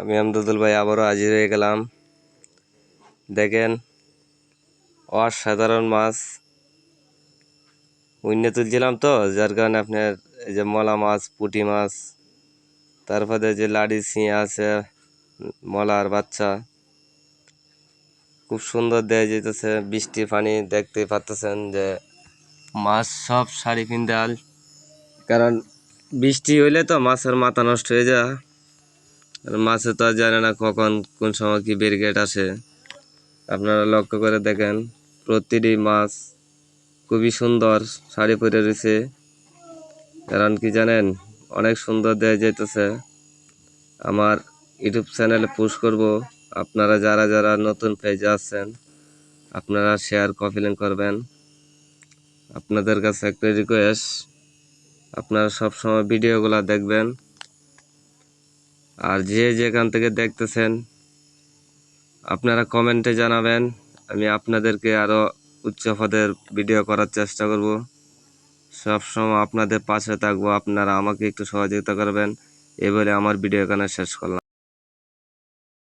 আমি আমদাদুল ভাই আবারও হাজির হয়ে গেলাম। দেখেন, অসাধারণ মাছ। উইন্নে তুলছিলাম তো, যার কারণে আপনার এই যে মলা মাছ, পুটি মাছ তারপরে যে লাড়ি ছিঁয়ে আছে মলার বাচ্চা। খুব সুন্দর দেয়া যেতেছে বৃষ্টি পানি দেখতে পাচ্তেছেন যে মাছ সব শাড়ি পিন্দাল কারণ বৃষ্টি হইলে তো মাছের মাথা নষ্ট হয়ে যায়। আর মাছে তো আর জানে না কখন কোন সময় কি ব্যারিকেড আসে। আপনারা লক্ষ্য করে দেখেন, প্রতিটি মাছ খুবই সুন্দর শাড়ি পরে রয়েছে। কারণ কি জানেন, অনেক সুন্দর দেয়া যাইতেছে। আমার ইউটিউব চ্যানেলে পোস্ট করব, আপনারা যারা যারা নতুন পেজে আছেন, আপনারা শেয়ার কপিলিং করবেন। আপনাদের কাছে একটা রিকোয়েস্ট আপনারা সবসময় ভিডিওগুলো দেখবেন। আর যে যেখান থেকে দেখতেছেন, আপনারা কমেন্টে জানাবেন। আমি আপনাদেরকে আরও উচ্চ পদের ভিডিও করার চেষ্টা করব। সবসময় আপনাদের পাশে থাকব। আপনারা আমাকে একটু সহযোগিতা করবেন। এবারে আমার ভিডিও এখানে শেষ করলাম।